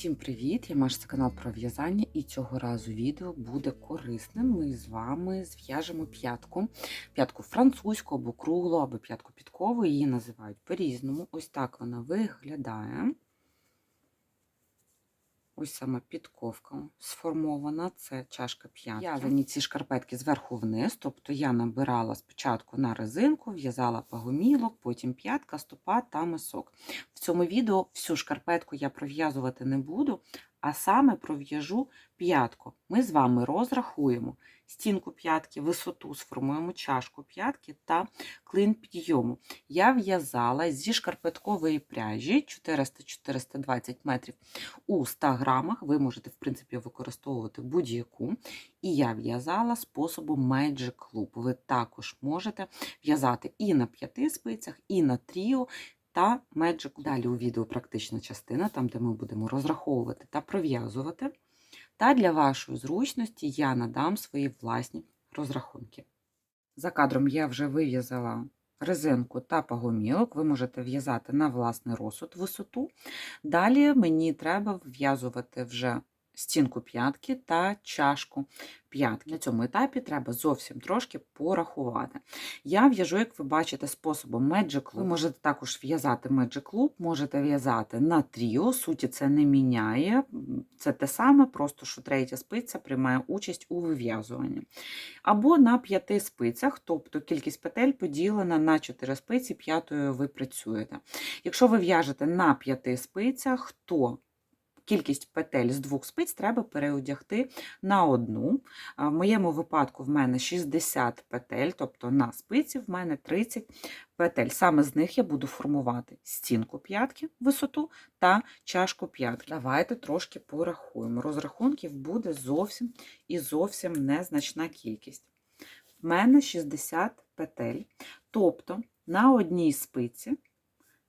Всім привіт! Я Маша, це канал про в'язання, і цього разу відео буде корисним. Ми з вами зв'яжемо п'ятку. П'ятку французьку або круглу, або п'ятку підкову. Її називають по-різному. Ось так вона виглядає. Ось саме підковка сформована, це чашка п'ятки. В'язані ці шкарпетки зверху вниз, тобто я набирала спочатку на резинку, в'язала пагомілок, потім п'ятка, стопа та мисок. В цьому відео всю шкарпетку я пров'язувати не буду, а саме пров'яжу п'ятку. Ми з вами розрахуємо стінку п'ятки, висоту, сформуємо чашку п'ятки та клин підйому. Я в'язала зі шкарпеткової пряжі 400-420 метрів у 100 грамах. Ви можете, в принципі, використовувати будь-яку. І я в'язала способом Magic Loop. Ви також можете в'язати і на п'яти спицях, і на тріо. Та Magic. Далі у відео практична частина, там, де ми будемо розраховувати та пров'язувати. Та для вашої зручності я надам свої власні розрахунки. За кадром я вже вив'язала резинку та пагомілок. Ви можете в'язати на власний розсуд висоту. Далі мені треба вв'язувати вже стінку п'ятки та чашку п'ятки. На цьому етапі треба зовсім трошки порахувати. Я в'яжу, як ви бачите, способом Magic Loop. Ви можете також в'язати Magic Loop, можете в'язати на тріо, суті це не міняє. Це те саме, просто що третя спиця приймає участь у вив'язуванні. Або на п'яти спицях, тобто кількість петель поділена на 4 спиці, п'ятою ви працюєте. Якщо ви в'яжете на п'яти спицях, то Кількість петель з двох спиць треба переодягти на одну. В моєму випадку в мене 60 петель, тобто на спиці в мене 30 петель. Саме з них я буду формувати стінку п'ятки, висоту та чашку п'ятки. Давайте трошки порахуємо. Розрахунків буде зовсім і зовсім незначна кількість. В мене 60 петель, тобто на одній спиці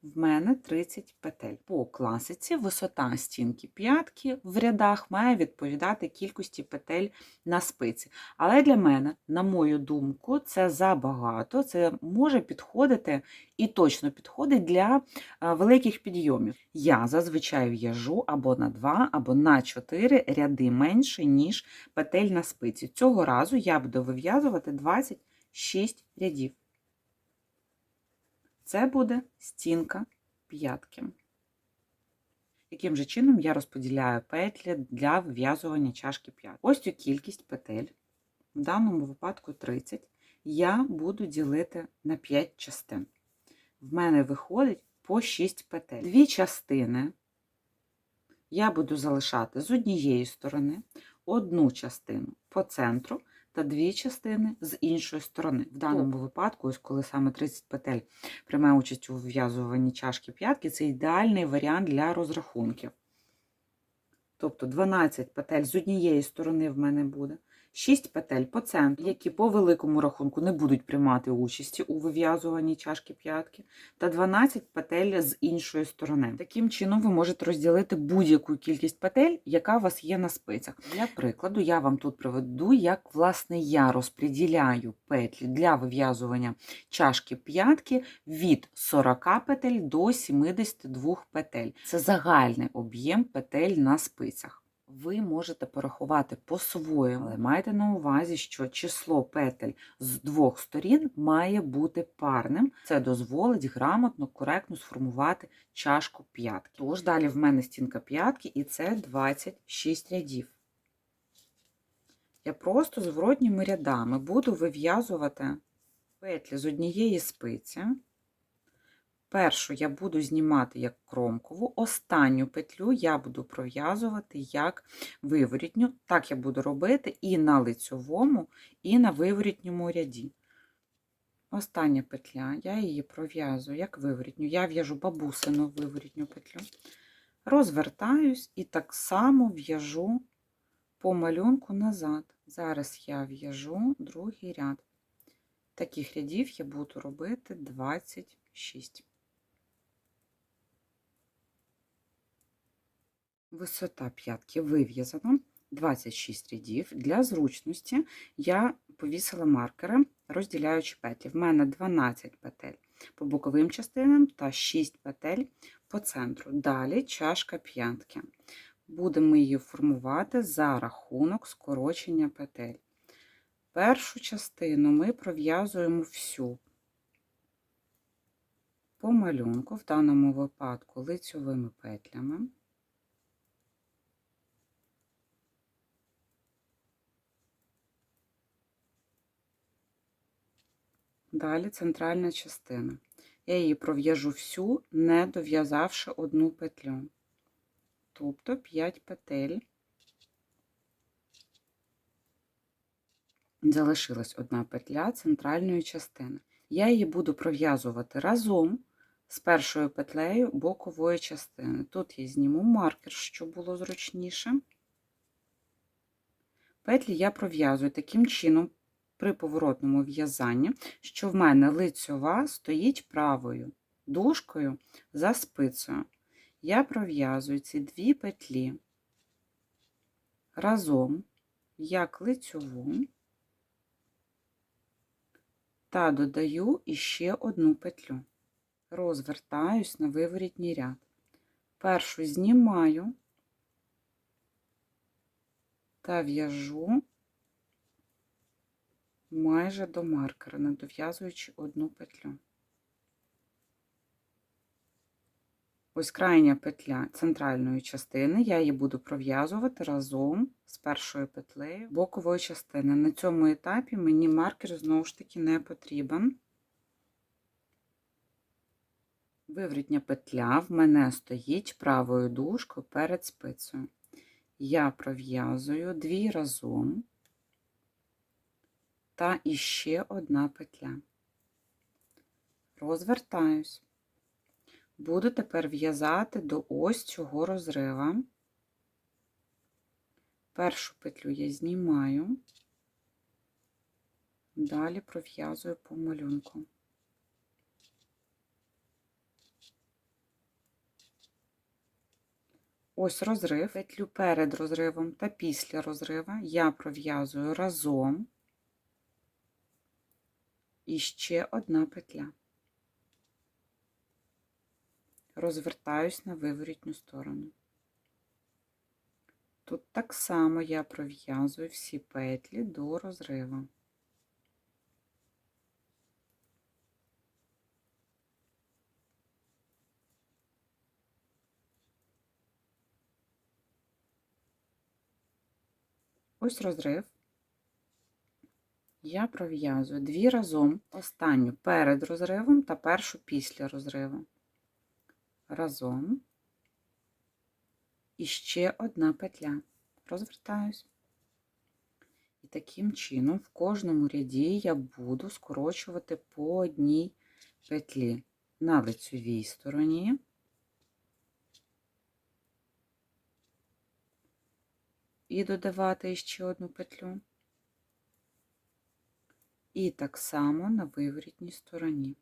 в мене 30 петель. По класиці висота стінки п'ятки в рядах має відповідати кількості петель на спиці. Але для мене, на мою думку, це забагато. Це може підходити і точно підходить для великих підйомів. Я зазвичай в'яжу або на 2, або на 4 ряди менше, ніж петель на спиці. Цього разу я буду вив'язувати 26 рядів. Це буде стінка п'ятки. Яким же чином я розподіляю петлі для вив'язування чашки п'ятки? Ось цю кількість петель, в даному випадку 30, я буду ділити на 5 частин. В мене виходить по 6 петель. Дві частини я буду залишати з однієї сторони, одну частину по центру, та дві частини з іншої сторони. В даному випадку, ось коли саме 30 петель приймає участь у вв'язуванні чашки п'ятки, це ідеальний варіант для розрахунків. Тобто 12 петель з однієї сторони в мене буде. 6 петель по центру, які по великому рахунку не будуть приймати участі у вив'язуванні чашки п'ятки, та 12 петель з іншої сторони. Таким чином, ви можете розділити будь-яку кількість петель, яка у вас є на спицях. Для прикладу, я вам тут приведу, як власне я розподіляю петлі для вив'язування чашки п'ятки від 40 петель до 72 петель. Це загальний об'єм петель на спицях ви можете порахувати по-своєму, але майте на увазі, що число петель з двох сторін має бути парним. Це дозволить грамотно, коректно сформувати чашку п'ятки. Тож далі в мене стінка п'ятки, і це 26 рядів. Я просто зворотніми рядами буду вив'язувати петлі з однієї спиці. Першу я буду знімати як кромкову, останню петлю я буду пров'язувати як виворітню. Так я буду робити і на лицьовому, і на виворітньому ряді. Остання петля, я її пров'язую як виворітню. Я в'яжу бабусину виворітню петлю, розвертаюсь і так само в'яжу по малюнку назад. Зараз я в'яжу другий ряд. Таких рядів я буду робити 26. Висота п'ятки вив'язана 26 рядів. Для зручності я повісила маркери, розділяючи петлі. В мене 12 петель по боковим частинам та 6 петель по центру. Далі чашка п'ятки. Будемо її формувати за рахунок скорочення петель. Першу частину ми пров'язуємо всю по малюнку, в даному випадку лицьовими петлями. Далі центральна частина. Я її пров'яжу всю, не дов'язавши одну петлю. Тобто 5 петель. Залишилась одна петля центральної частини. Я її буду пров'язувати разом з першою петлею бокової частини. Тут я зніму маркер, щоб було зручніше. Петлі я пров'язую таким чином при поворотному в'язанні, що в мене лицьова стоїть правою дужкою за спицею. Я пров'язую ці дві петлі разом як лицьову та додаю іще одну петлю. Розвертаюсь на виворітній ряд. Першу знімаю та в'яжу майже до маркера, не дов'язуючи одну петлю. Ось крайня петля центральної частини, я її буду пров'язувати разом з першою петлею бокової частини. На цьому етапі мені маркер знову ж таки не потрібен. Виворітня петля в мене стоїть правою дужкою перед спицею. Я пров'язую дві разом та іще одна петля. Розвертаюсь. Буду тепер в'язати до ось цього розрива. Першу петлю я знімаю, далі пров'язую по малюнку. Ось розрив, петлю перед розривом та після розрива я пров'язую разом і ще одна петля. Розвертаюсь на виворітню сторону. Тут так само я пров'язую всі петлі до розриву. Ось розрив. Я пров'язую дві разом останню перед розривом та першу після розриву. Разом і ще одна петля. Розвертаюсь. І таким чином в кожному ряді я буду скорочувати по одній петлі на лицевій стороні. І додавати ще одну петлю. І так само на виворітній стороні.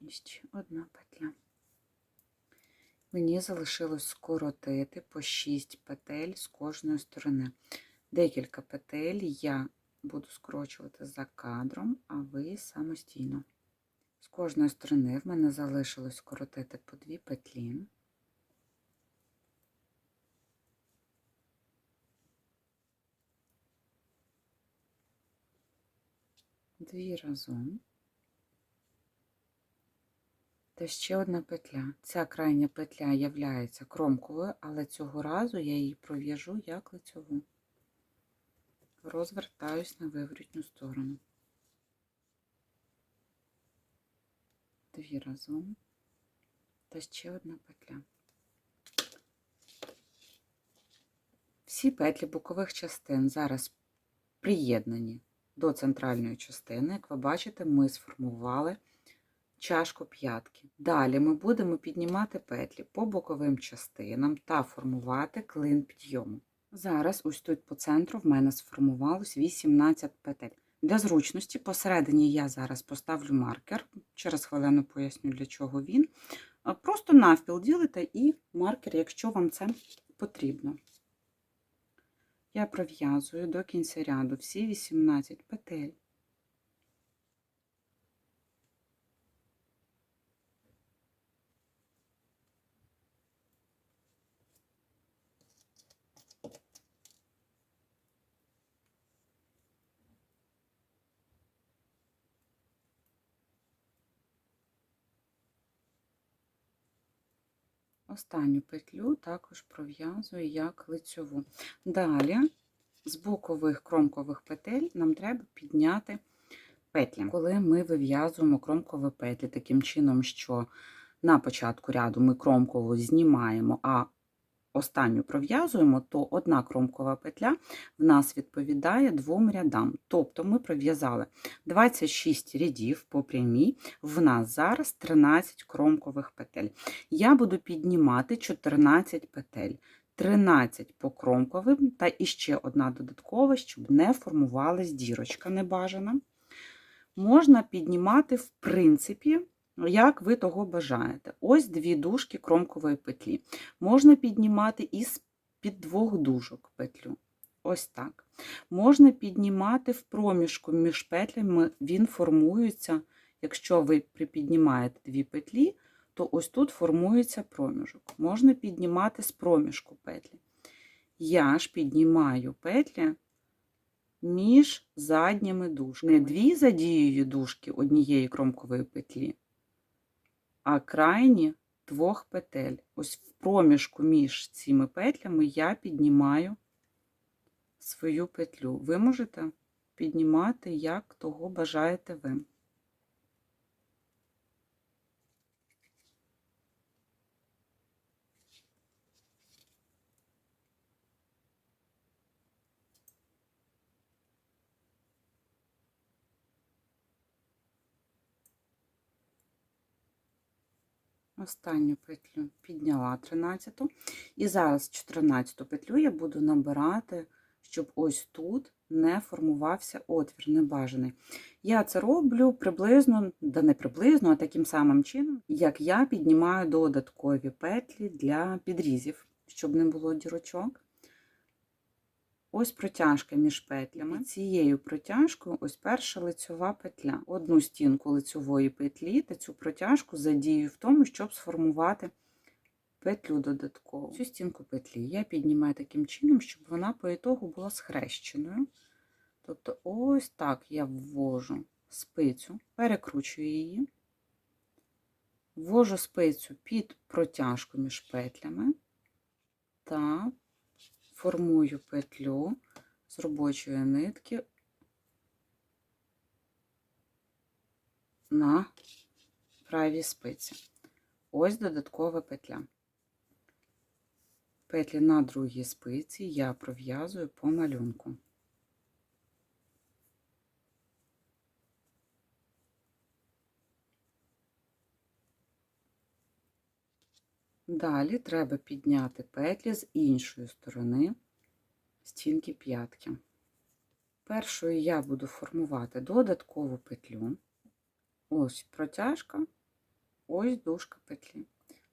І ще одна петля. Мені залишилось скоротити по 6 петель з кожної сторони. Декілька петель я буду скорочувати за кадром, а ви самостійно. З кожної сторони в мене залишилось скоротити по дві петлі. Дві разом. Та ще одна петля. Ця крайня петля являється кромковою, але цього разу я її пров'яжу як лицьову. Розвертаюсь на виворітню сторону. Дві разом та ще одна петля. Всі петлі бокових частин зараз приєднані до центральної частини. Як ви бачите, ми сформували чашку п'ятки. Далі ми будемо піднімати петлі по боковим частинам та формувати клин підйому. Зараз, ось тут по центру, в мене сформувалось 18 петель. Для зручності посередині я зараз поставлю маркер, через хвилину поясню, для чого він. Просто навпіл ділите і маркер, якщо вам це потрібно. Я пров'язую до кінця ряду всі 18 петель. Останню петлю також пров'язую як лицьову. Далі з бокових кромкових петель нам треба підняти петлі, коли ми вив'язуємо кромкові петлі таким чином, що на початку ряду ми кромкову знімаємо, а останню пров'язуємо, то одна кромкова петля в нас відповідає двом рядам. Тобто ми пров'язали 26 рядів по прямій, в нас зараз 13 кромкових петель. Я буду піднімати 14 петель. 13 по кромковим та іще одна додаткова, щоб не формувалась дірочка небажана. Можна піднімати, в принципі, як ви того бажаєте. Ось дві дужки кромкової петлі. Можна піднімати із під двох дужок петлю. Ось так. Можна піднімати в проміжку між петлями, він формується, якщо ви припіднімаєте дві петлі, то ось тут формується проміжок. Можна піднімати з проміжку петлі. Я ж піднімаю петлі між задніми дужками. Не дві задіюю дужки однієї кромкової петлі, а крайні двох петель. Ось в проміжку між цими петлями я піднімаю свою петлю. Ви можете піднімати, як того бажаєте ви. Останню петлю підняла 13 і зараз 14 петлю я буду набирати, щоб ось тут не формувався отвір небажаний. Я це роблю приблизно, да не приблизно, а таким самим чином, як я піднімаю додаткові петлі для підрізів, щоб не було дірочок. Ось протяжка між петлями. Цією протяжкою ось перша лицьова петля. Одну стінку лицьової петлі та цю протяжку задію в тому, щоб сформувати петлю додаткову. Цю стінку петлі я піднімаю таким чином, щоб вона по ітогу була схрещеною. Тобто, ось так я ввожу спицю, перекручую її, ввожу спицю під протяжку між петлями та формую петлю з робочої нитки на правій спиці. Ось додаткова петля. Петлі на другій спиці я пров'язую по малюнку. Далі треба підняти петлі з іншої сторони стінки п'ятки. Першою я буду формувати додаткову петлю. Ось протяжка, ось дужка петлі.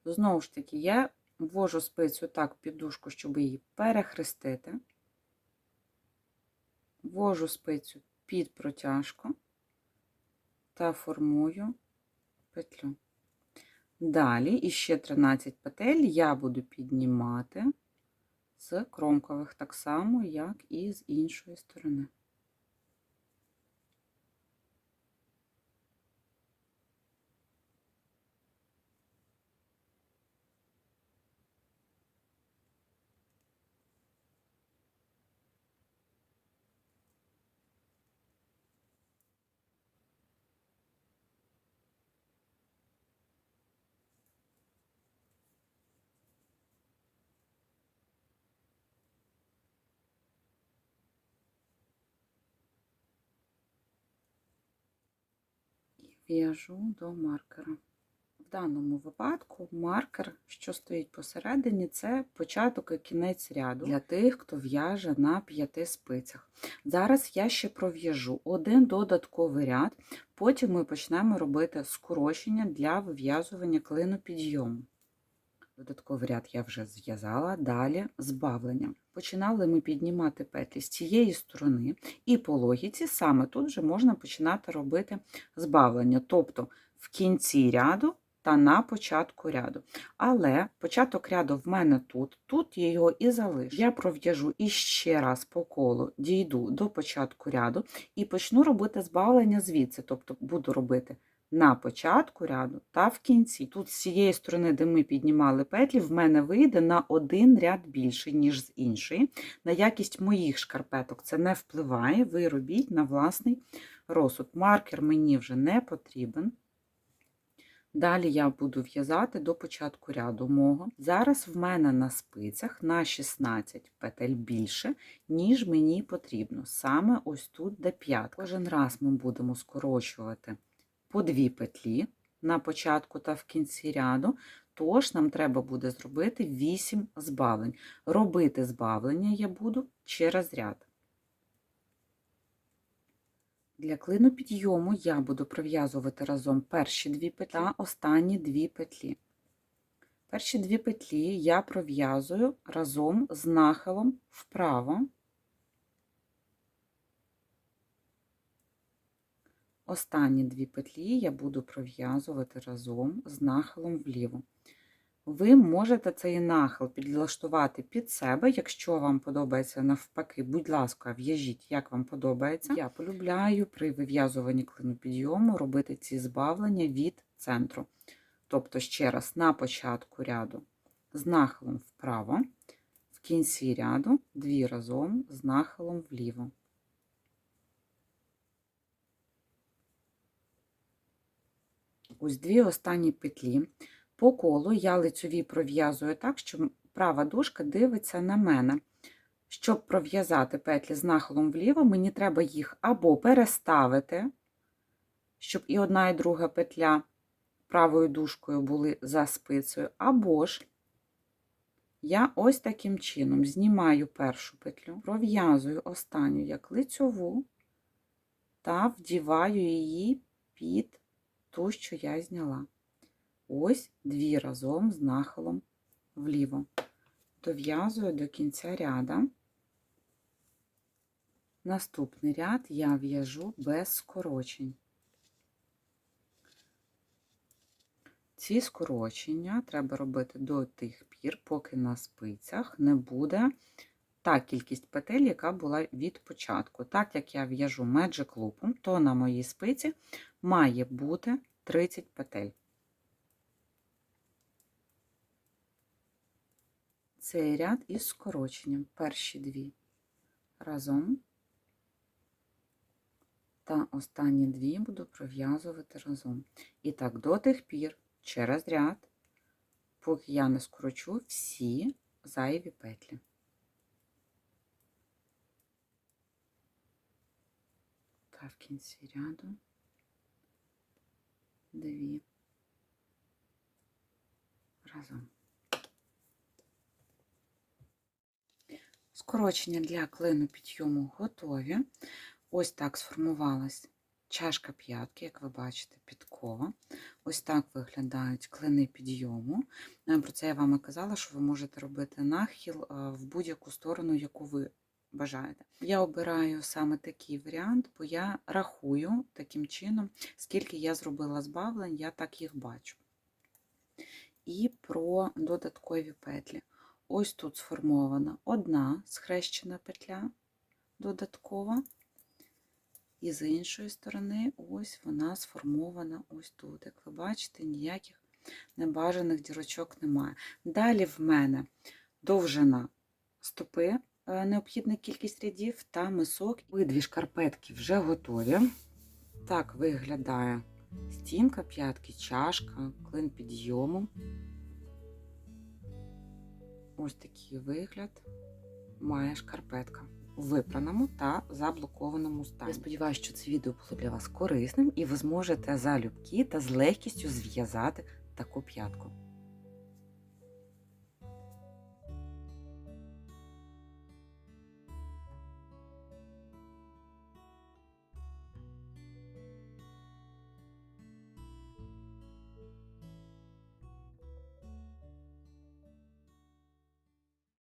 Знову ж таки, я ввожу спицю так під дужку, щоб її перехрестити, ввожу спицю під протяжку та формую петлю. Далі іще 13 петель я буду піднімати з кромкових, так само, як і з іншої сторони. В'яжу до маркера. В даному випадку маркер, що стоїть посередині, це початок і кінець ряду для тих, хто в'яже на п'яти спицях. Зараз я ще пров'яжу один додатковий ряд, потім ми почнемо робити скорочення для вив'язування клину підйому. Додатковий ряд я вже зв'язала, далі збавлення. Починали ми піднімати петлі з цієї сторони, і по логіці саме тут вже можна починати робити збавлення, тобто в кінці ряду та на початку ряду. Але початок ряду в мене тут, тут я його і залишу. Я пров'яжу іще раз по колу, дійду до початку ряду і почну робити збавлення звідси, тобто буду робити на початку ряду та в кінці. Тут з цієї сторони, де ми піднімали петлі, в мене вийде на один ряд більше, ніж з іншої. На якість моїх шкарпеток це не впливає, ви робіть на власний розсуд. Маркер мені вже не потрібен. Далі я буду в'язати до початку ряду мого. Зараз в мене на спицях на 16 петель більше, ніж мені потрібно. Саме ось тут де п'ятка. Кожен раз ми будемо скорочувати по дві петлі на початку та в кінці ряду, тож нам треба буде зробити 8 збавлень. Робити збавлення я буду через ряд. Для клину підйому я буду пров'язувати разом перші дві петлі та останні дві петлі. Перші дві петлі я пров'язую разом з нахилом вправо. Останні дві петлі я буду пров'язувати разом з нахилом вліво. Ви можете цей нахил підлаштувати під себе, якщо вам подобається навпаки, будь ласка, в'яжіть, як вам подобається. Я полюбляю при вив'язуванні клину підйому робити ці збавлення від центру. Тобто, ще раз, на початку ряду з нахилом вправо, в кінці ряду дві разом з нахилом вліво. Ось дві останні петлі. По колу я лицьові пров'язую так, що права дужка дивиться на мене. Щоб пров'язати петлі з нахилом вліво, мені треба їх або переставити, щоб і одна, і друга петля правою дужкою були за спицею, або ж я ось таким чином знімаю першу петлю, пров'язую останню як лицьову та вдіваю її під ту, що я зняла. Ось дві разом з нахилом вліво. Дов'язую до кінця ряда. Наступний ряд я в'яжу без скорочень. Ці скорочення треба робити до тих пір, поки на спицях не буде та кількість петель, яка була від початку. Так як я в'яжу Magic Loop, то на моїй спиці має бути 30 петель. Цей ряд із скороченням. Перші дві разом. Та останні дві буду пров'язувати разом. І так, до тих пір, через ряд, поки я не скорочу всі зайві петлі. Та в кінці ряду дві разом. Скорочення для клину підйому готові. Ось так сформувалась чашка п'ятки, як ви бачите, підкова. Ось так виглядають клини підйому. Е, Про це я вам і казала, що ви можете робити нахил е, в будь-яку сторону, яку ви бажаєте. Я обираю саме такий варіант, бо я рахую таким чином, скільки я зробила збавлень, я так їх бачу. І про додаткові петлі. Ось тут сформована одна схрещена петля додаткова, і з іншої сторони, ось вона сформована ось тут. Як ви бачите, ніяких небажаних дірочок немає. Далі в мене довжина стопи, необхідна кількість рядів та мисок. Обидві шкарпетки вже готові. Так виглядає стінка, п'ятки, чашка, клин підйому. Ось такий вигляд має шкарпетка у випраному та заблокованому стані. Я сподіваюся, що це відео було для вас корисним і ви зможете залюбки та з легкістю зв'язати таку п'ятку.